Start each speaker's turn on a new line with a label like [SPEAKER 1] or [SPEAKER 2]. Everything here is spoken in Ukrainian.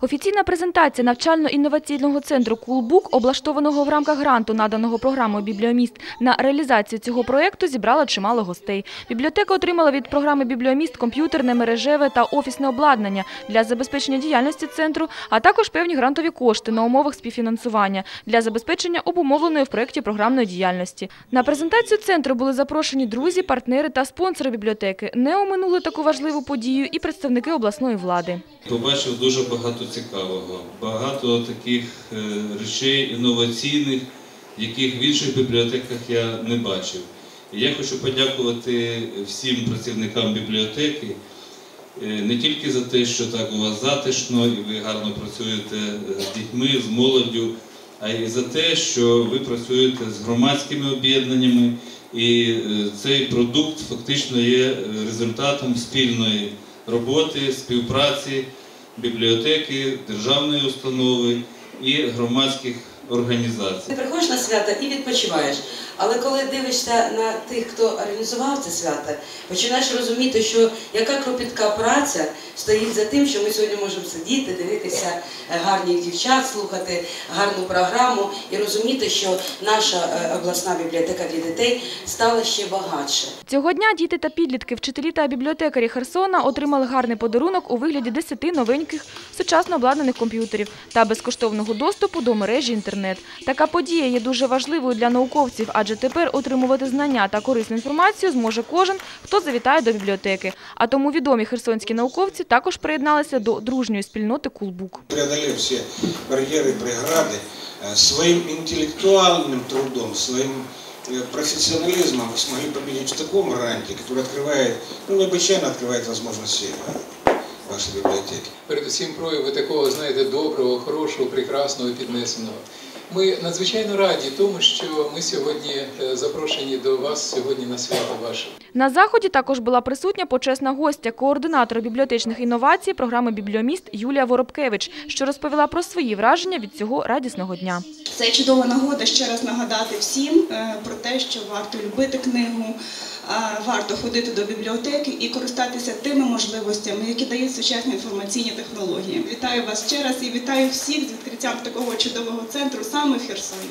[SPEAKER 1] Офіційна презентація навчально-інноваційного центру «Кулбук», облаштованого в рамках гранту, наданого програмою «Бібліоміст» на реалізацію цього проєкту, зібрала чимало гостей. Бібліотека отримала від програми «Бібліоміст» комп'ютерне, мережеве та офісне обладнання для забезпечення діяльності центру, а також певні грантові кошти на умовах співфінансування для забезпечення обумовленої в проєкті програмної діяльності. На презентацію центру були запрошені друзі, партнери та спонсори бібліотеки. Не оминули таку важливу подію і представники обласної влади.
[SPEAKER 2] Побачив дуже багато цікавого, багато таких е, речей інноваційних, яких в інших бібліотеках я не бачив. І я хочу подякувати всім працівникам бібліотеки е, не тільки за те, що так у вас затишно і ви гарно працюєте з дітьми, з молоддю, а й за те, що ви працюєте з громадськими об'єднаннями, і е, цей продукт фактично є е, результатом спільної роботи, співпраці бібліотеки, державної установи і громадських організацій.
[SPEAKER 3] Ти приходиш на свято і відпочиваєш. Але коли дивишся на тих, хто організував це свято, починаєш розуміти, що яка кропітка праця стоїть за тим, що ми сьогодні можемо сидіти, дивитися е, гарних дівчат, слухати гарну програму і розуміти, що наша е, обласна бібліотека для дітей стала ще багатше.
[SPEAKER 1] Цього дня діти та підлітки, вчителі та бібліотекарі Херсона отримали гарний подарунок у вигляді 10 новеньких сучасно обладнаних комп'ютерів та безкоштовного доступу до мережі інтернет. Така подія є дуже важливою для науковців, адже тепер отримувати знання та корисну інформацію зможе кожен, хто завітає до бібліотеки. А тому відомі херсонські науковці також приєдналися до дружньої спільноти Кулбук.
[SPEAKER 4] преодолев все барьеры, преграды, э, своим интеллектуальным трудом, своим э, профессионализмом вы смогли победить в таком ранге, который открывает, ну, необычайно открывает возможности э, вашей библиотеки.
[SPEAKER 5] передусім прояви такого, знаєте, доброго, хорошого, прекрасного, піднесеного. Ми надзвичайно раді тому, що ми сьогодні е, запрошені до вас сьогодні на свято ваше.
[SPEAKER 1] На заході також була присутня почесна гостя, координатор бібліотечних інновацій програми «Бібліоміст» Юлія Воробкевич, що розповіла про свої враження від цього радісного дня.
[SPEAKER 6] Це чудова нагода ще раз нагадати всім е, про те, що варто любити книгу, варто ходити до бібліотеки і користатися тими можливостями, які дають сучасні інформаційні технології. Вітаю вас ще раз і вітаю всіх з відкриттям такого чудового центру саме в Херсоні.